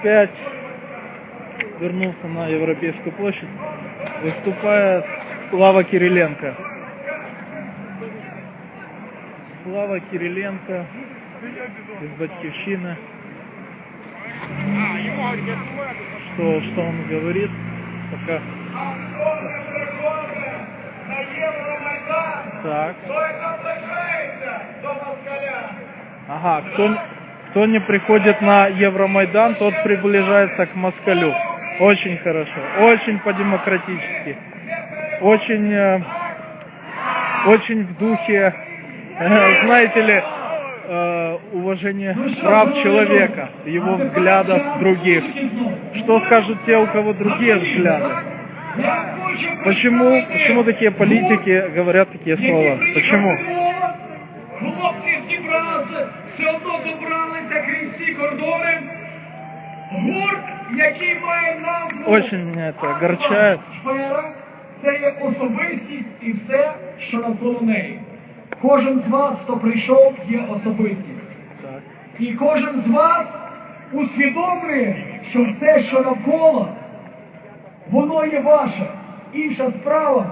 опять вернулся на Европейскую площадь. Выступает Слава Кириленко. Слава Кириленко из Батьковщины. Что, что он говорит? Пока. Так. Ага, кто, кто не приходит на Евромайдан, тот приближается к москалю. Очень хорошо, очень по-демократически, очень, э, очень в духе, э, знаете ли, э, уважения прав человека, его взглядов других. Что скажут те, у кого другие взгляды? Почему, почему такие политики говорят такие слова? Почему? Гурт, який має назву Очень это огорчает. сфера, це є особистість і все, що навколо неї. Кожен з вас, хто прийшов, є особистість. Так. І кожен з вас усвідомлює, що все, що навколо, воно є ваше. Інша справа,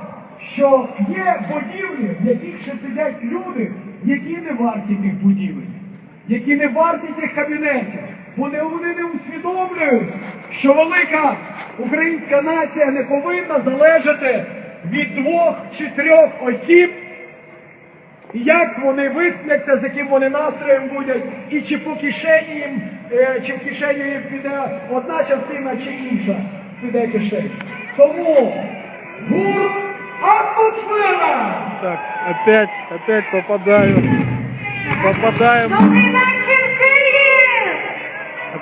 що є будівлі, в яких ще сидять люди, які не варті тих будівель, які не варті тих кабінетів. Вони, вони не усвідомлюють, що велика українська нація не повинна залежати від двох чи трьох осіб, як вони виспляться, з яким вони настроєм будуть, і чи по кишені їм, е, чи в кишеню їм піде одна частина, чи інша піде кишень. Тому гурт атмосфера! Так, опять, опять попадаю. Попадаем!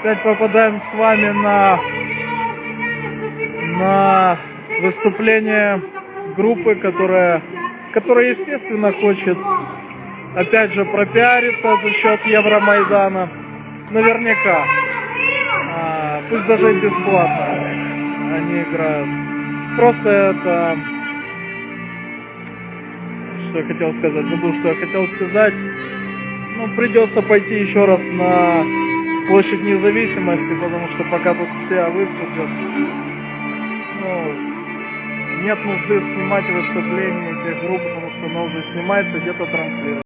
Опять попадаем с вами на, на выступление группы, которая, которая, естественно, хочет опять же пропиариться за счет Евромайдана. Наверняка. А, пусть даже и бесплатно они играют. Просто это... Что я хотел сказать? Забыл, что я хотел сказать. Ну, придется пойти еще раз на площадь независимости, потому что пока тут все выступят, ну, нет нужды снимать выступления этих групп, потому что оно уже снимается, где-то транслируется.